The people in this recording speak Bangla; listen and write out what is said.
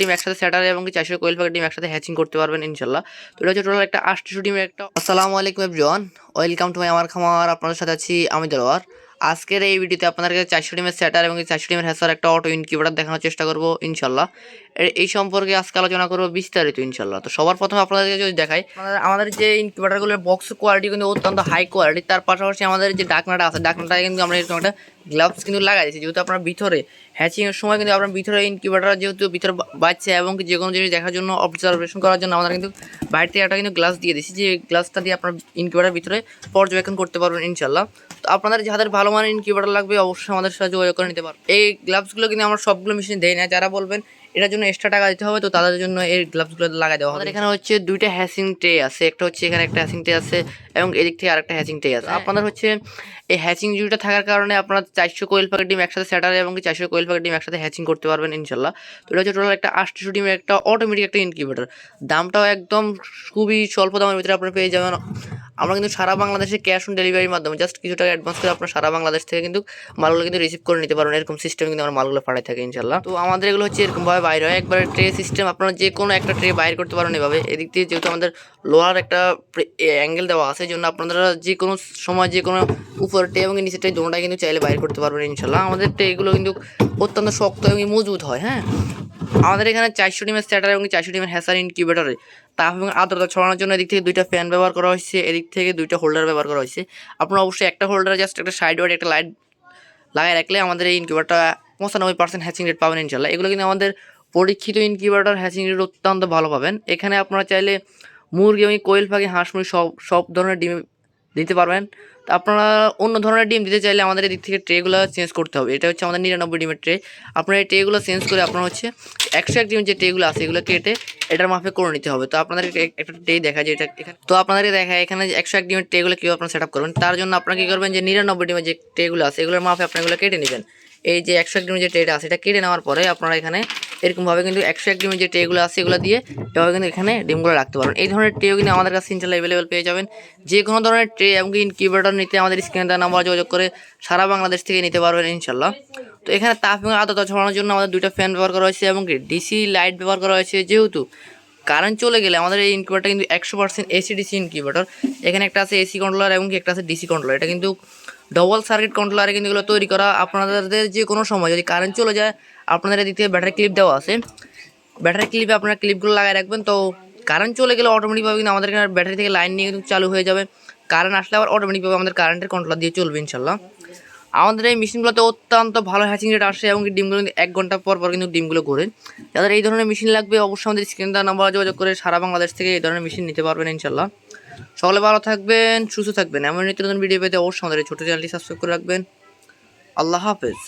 ডিম একসাথে স্যাটার এবং কি চারশো কোয়েল পাখির ডিম একসাথে হ্যাচিং করতে পারবেন, ইনশাল্লাহ। তো এটা হচ্ছে টোটাল একটা আটশো ডিমের একটা আসসালামু আলাইকুম জন ওয়েলকাম টু মাই আমার খামার। আপনাদের সাথে আছি আমি দেলোয়ার। আজকের এই ভিডিওতে আপনাদেরকে চারশো ডিমের স্যাটার এবং চারশো ডিমের হ্যাসার একটা অটো ইনকিউবেটার দেখানোর চেষ্টা করব, ইনশাল্লাহ। এই সম্পর্কে আজকে আলোচনা করব বিস্তারিত, ইনশাল্লাহ। তো সবার প্রথমে আপনাদেরকে যদি দেখাই, আমাদের- যে ইনকিউবেটারগুলোর বক্স কোয়ালিটি কিন্তু অত্যন্ত হাই কোয়ালিটি তার পাশাপাশি আমাদের যে ডাকনাটা আছে ডাকনাটা কিন্তু আমরা এরকম একটা গ্লাভস কিন্তু লাগাই দিয়েছি। যেহেতু আপনার ভিতরে হ্যাচিংয়ের সময় কিন্তু আপনার ভিতরে ইনকিউবেটার যেহেতু ভিতরে বাচ্চা এবং যে কোনো জিনিস দেখার জন্য অবজারভেশন করার জন্য আমরা কিন্তু বাইরে থেকে একটা কিন্তু গ্লাস দিয়ে দিয়েছি। যে গ্লাসটা দিয়ে আপনার ইনকিউবেটার ভিতরে পর্যবেক্ষণ করতে পারবেন, ইনশাল্লাহ। তো আপনাদের যাদের ভালো মানের ইনকিউবেটার লাগবে অবশ্যই আমাদের সাথে যোগাযোগ করে নিতে পারবেন এই গ্লাভসগুলো কিন্তু আমরা সবগুলো মেশিনে দেয় না। যারা বলবেন এটার জন্য এক্সট্রা টাকা দিতে হবে তো তাদের জন্য এই গ্লাভসগুলো লাগাই দেওয়া হবে। এখানে হচ্ছে দুইটা হ্যাসিং ট্রে আছে। একটা হচ্ছে এখানে একটা হ্যাসিং ট্রে আছে এবং এদিক থেকে আরেকটা হ্যাচিং ট্রে আছে। আপনাদের হচ্ছে এই হ্যাচিং জুড়িটা থাকার কারণে আপনারা চারশো কোয়েল পাখির ডিম একসাথে স্যাটার এবং চারশো কোয়েল পাখির ডিম একসাথে হ্যাচিং করতে পারবেন ইনশাল্লাহ। তো এটা হচ্ছে টোটাল একটা আটশো ডিমের একটা অটোমেটিক একটা ইনকিউবেটার দামটাও একদম খুবই স্বল্প দামের ভিতরে আপনারা পেয়ে যাবেন। আমরা কিন্তু সারা বাংলাদেশে ক্যাশ অন ডেলিভারির মাধ্যমে জাস্ট কিছু টাকা অ্যাডভান্স করে আপনার সারা বাংলাদেশ থেকে কিন্তু মালগুলো কিন্তু রিসিভ করে নিতে পারবেন। এরকম সিস্টেম কিন্তু আমরা মালগুলো পাঠাই থাকি ইনশাল্লাহ তো আমাদের এগুলো হচ্ছে এরকমভাবে বাইরে হয়। একবার ট্রে সিস্টেম আপনারা যে কোনো একটা ট্রে বাইর করতে পারেন এভাবে। এদিক দিয়ে যেহেতু আমাদের লোহার একটা অ্যাঙ্গেল দেওয়া আছে জন্য আপনারা যে কোনো সময় যে কোনো উপর ট্রে এবং নিচের ট্রে দুটোটাই কিন্তু চাইলে বাইর করতে পারবেন ইনশাল্লাহ আমাদের ট্রেগুলো কিন্তু অত্যন্ত শক্ত এবং মজবুত হয় হ্যাঁ? আমাদের এখানে চারশো ডিমের স্ট্যাটার এবং চারশো ডিমের হ্যাসার ইনকিউবেটরে তাপ এবং আর্দ্রতা ছড়ানোর জন্য এদিক থেকে দুইটা ফ্যান ব্যবহার করা হয়েছে, এদিক থেকে দুইটা হোল্ডার ব্যবহার করা হয়েছে। আপনারা অবশ্যই একটা হোল্ডারে জাস্ট একটা সাইড ওয়ার্ড একটা লাইট লাগাই রাখলে আমাদের এই ইনকিউবেটারটা পঁচানব্বই পার্সেন্ট হ্যাচিং রেট পাবেন ইনশাল্লাহ এগুলো কিন্তু আমাদের পরীক্ষিত ইনকিউবেটার হ্যাচিং রেট অত্যন্ত ভালো পাবেন। এখানে আপনারা চাইলে মুরগি এবং কোয়েল পাখি, হাঁস, মুরগি সব সব ধরনের ডিম দিতে পারবেন। তো আপনারা অন্য ধরনের ডিম দিতে চাইলে আমাদের এদিক থেকে ট্রেগুলো চেঞ্জ করতে হবে। এটা হচ্ছে আমাদের নিরানব্বই ডিমের ট্রে আপনারা এই ট্রেগুলো চেঞ্জ করে আপনার হচ্ছে একশো এক ডিমের যে ট্রেগুলো আছে, এগুলো কেটে এটার মাফে করে নিতে হবে। তো আপনাদের একটা ট্রে দেখা যায় এটা এখানে তো আপনাদেরকে দেখায় এখানে একশো এক ডিমের ট্রেগুলো কীভাবে আপনারা সেট আপ করবেন। তার জন্য আপনারা কী করবেন যে নিরানব্বই ডিমের যে ট্রেগুলো আছে, এগুলোর মাফে আপনারা এগুলো কেটে নেবেন। এই যে একশো এক ডিমের যে ট্রেটা আছে, এটা কেটে নেওয়ার পরে আপনারা এখানে এরকমভাবে কিন্তু একশো এক ডিমের যে ট্রেগুলো আছে এগুলো দিয়ে এভাবে কিন্তু এখানে ডিমগুলো রাখতে পারবেন। এই ধরনের ট্রেও কিন্তু আমাদের কাছে ইনশাল্লাহ অ্যাভেলেবেল পেয়ে যাবেন। যে কোনো ধরনের ট্রে এবং ইনকিউবেটর নিতে আমাদের স্ক্রিনে দেওয়া নাম্বার যোগাযোগ করে সারা বাংলাদেশ থেকে নিতে পারবেন ইনশাল্লাহ তো এখানে তাপ এবং আদ্রতা ছড়ানোর জন্য আমাদের দুইটা ফ্যান ব্যবহার করা হয়েছে এবং ডিসি লাইট ব্যবহার করা হয়েছে। যেহেতু কারেন্ট চলে গেলে আমাদের এই ইনকিউবেটার কিন্তু একশো পার্সেন্ট এসি ডিসি ইনকিউবেটর এখানে একটা আছে এসি কন্ট্রোলার এবং একটা আছে ডিসি কন্ট্রোলার এটা কিন্তু ডবল সার্কিট কন্ট্রোলারে কিন্তু এগুলো তৈরি করা আপনাদের যে কোনো সময় যদি কারেন্ট চলে যায়, আপনাদের এদিক ব্যাটারি ক্লিপ দেওয়া আছে। ব্যাটারি ক্লিপে আপনারা ক্লিপগুলো লাগাই রাখবেন, তো কারেন্ট চলে গেলে অটোমেটিকভাবে কিন্তু আমাদের এখানে ব্যাটারি থেকে লাইন নিয়ে কিন্তু চালু হয়ে যাবে। কারেন্ট আসলে আবার অটোমেটিকভাবে আমাদের কারেন্টের কন্ট্রোলার দিয়ে চলবে ইনশাল্লাহ আমাদের এই মেশিনগুলোতে অত্যন্ত ভালো হ্যাচিং রেট আসে এবং ডিমগুলো কিন্তু এক ঘণ্টা পর পর কিন্তু ডিমগুলো ঘোরে। যাদের এই ধরনের মেশিন লাগবে, অবশ্যই আমাদের স্ক্রিন নাম্বার যোগাযোগ করে সারা বাংলাদেশ থেকে এই ধরনের মেশিন নিতে পারবেন ইনশাল্লাহ সকলে ভালো থাকবেন, সুস্থ থাকবেন। এমন নিত্য নতুন ভিডিও পেতে অবশ্যই আমাদের ছোটো চ্যানেলটি সাবস্ক্রাইব করে রাখবেন। আল্লাহ হাফেজ।